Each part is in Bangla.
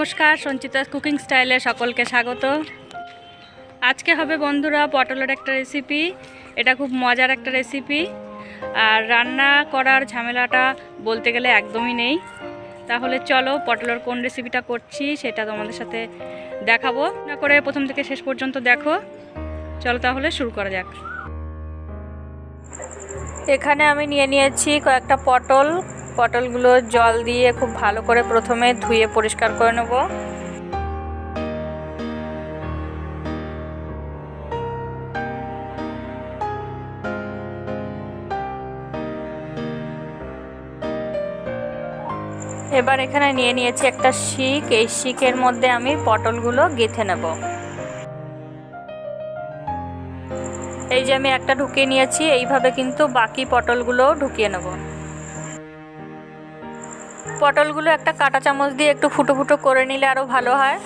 নমস্কার সঞ্চিতা কুকিং স্টাইলে সকলকে স্বাগত। আজকে হবে বন্ধুরা পটলের একটা রেসিপি এটা খুব মজার একটা রেসিপি আর রান্না করার ঝামেলাটা বলতে গেলে একদমই নেই। তাহলে চলো পটলের কোন রেসিপিটা করছি সেটা তোমাদের সাথে দেখাবো। না করে প্রথম থেকে শেষ পর্যন্ত দেখো। চলো তাহলে শুরু করা যাক। এখানে আমি নিয়ে নিয়েছি কয়েকটা পটল। পটলগুলো জল দিয়ে খুব ভালো করে প্রথমে ধুয়ে পরিষ্কার করে নেব। এবার এখানে নিয়ে নিয়েছি একটা শিক। এই শিকের মধ্যে আমি পটলগুলো গেঁথে নেব। এই যে আমি একটা ঢুকিয়ে নিয়েছি, এইভাবে কিন্তু বাকি পটলগুলোও ঢুকিয়ে নেব। পটলগুলো একটা কাঁটা চামচ দিয়ে একটু ফুটো ফুটো করে নিলে আরও ভালো হয়।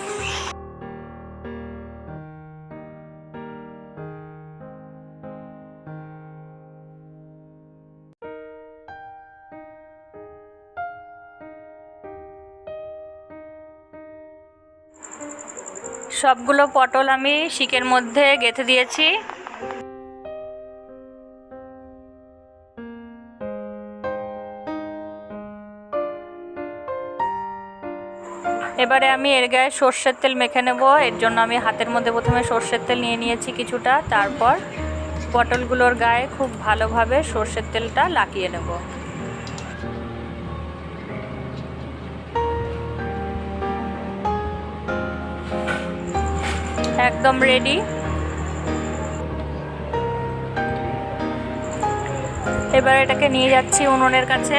সবগুলো পটল আমি শিকের মধ্যে গেঁথে দিয়েছি। এবারে আমি এর গায়ে সর্ষের তেল মেখে নেব। এর জন্য আমি হাতের মধ্যে প্রথমে সর্ষের তেল নিয়ে নিয়েছি কিছুটা। তারপর পটলগুলোর গায়ে খুব ভালোভাবে সর্ষের তেলটা লাগিয়ে নেব। একদম রেডি এবার এটাকে নিয়ে যাচ্ছি উনুনের কাছে।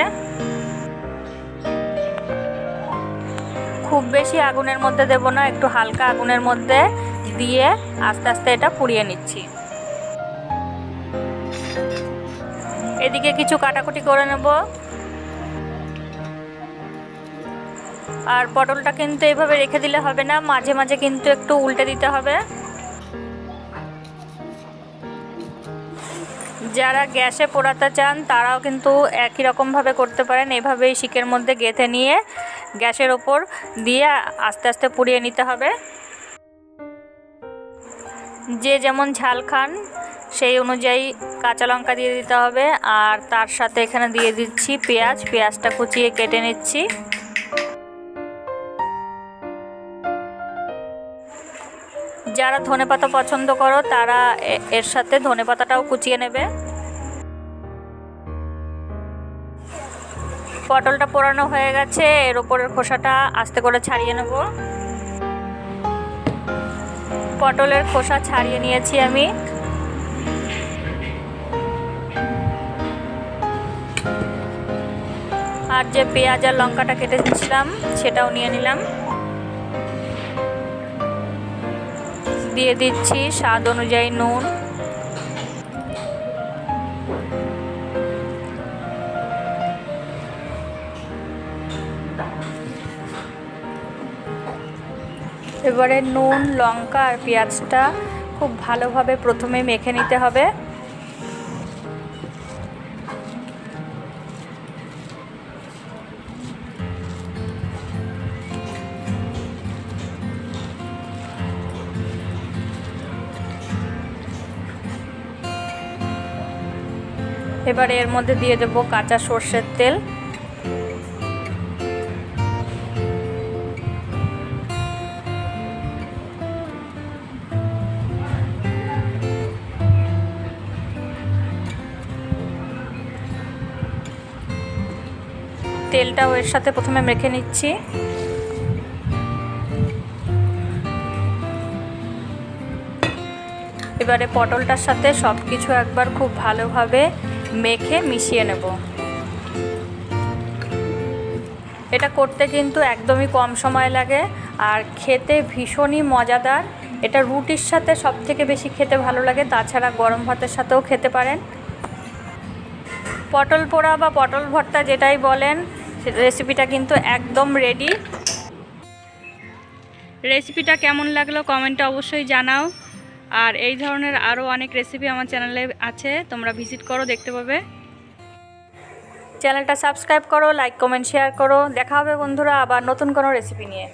খুব বেশি আগুনের মধ্যে দেব না, একটু হালকা আগুনের মধ্যে দিয়ে আস্তে আস্তে এটা পুড়িয়ে নিচ্ছি। এদিকে কিছু কাটাকুটি করে নেব। আর পটলটা কিন্তু এইভাবে রেখে দিলে হবে না, মাঝে মাঝে কিন্তু একটু উল্টে দিতে হবে। যারা গ্যাসে পোড়াতে চান, তারাও কিন্তু একই রকমভাবে করতে পারেন। এভাবেই শিকের মধ্যে গেঁথে নিয়ে গ্যাসের ওপর দিয়ে আস্তে আস্তে পুড়িয়ে নিতে হবে। যে যেমন ঝাল খান, সেই অনুযায়ী কাঁচা লঙ্কা দিয়ে দিতে হবে। আর তার সাথে এখানে দিয়ে দিচ্ছি পেঁয়াজ। পেঁয়াজটা কুচিয়ে কেটে নিচ্ছি। যারা ধনেপাতা পছন্দ করো, তারা এর সাথে ধনেপাতাটাও কুচিয়ে নেবে। পটলটা পোড়ানো হয়ে গেছে। এর ওপরের খোসাটা আস্তে করে ছাড়িয়ে নেব। পটলের খোসা ছাড়িয়ে নিয়েছি আমি। আর যে পেঁয়াজ আর লঙ্কাটা কেটেছিলাম সেটাও নিয়ে নিলাম। দিয়ে দিচ্ছি স্বাদ অনুযায়ী নুন। এবারে নুন, লঙ্কা আর পেঁয়াজটা খুব ভালোভাবে প্রথমে মেখে নিতে হবে। এবারে এর মধ্যে দিয়ে দেবো কাঁচা সর্ষের তেল। তেলটাও এর সাথে প্রথমে মেখে নিচ্ছি। এবারে পটলটার সাথে সব কিছু একবার খুব ভালোভাবে মেখে মিশিয়ে নেব। এটা করতে কিন্তু একদমই কম সময় লাগে আর খেতে ভীষণই মজাদার। এটা রুটির সাথে সব থেকে বেশি খেতে ভালো লাগে, তাছাড়া গরম ভাতের সাথেও খেতে পারেন। পটল পোড়া বা পটল ভর্তা যেটাই বলেন রেসিপিটা কিন্তু একদম রেডি রেসিপিটা কেমন লাগল কমেন্টে অবশ্যই জানাও। আর এই ধরনের আরও অনেক রেসিপি আমার চ্যানেলে আছে, তোমরা ভিজিট করো, দেখতে পাবে। চ্যানেলটা সাবস্ক্রাইব করো লাইক কমেন্ট শেয়ার করো। দেখা হবে বন্ধুরা আবার নতুন কোনো রেসিপি নিয়ে।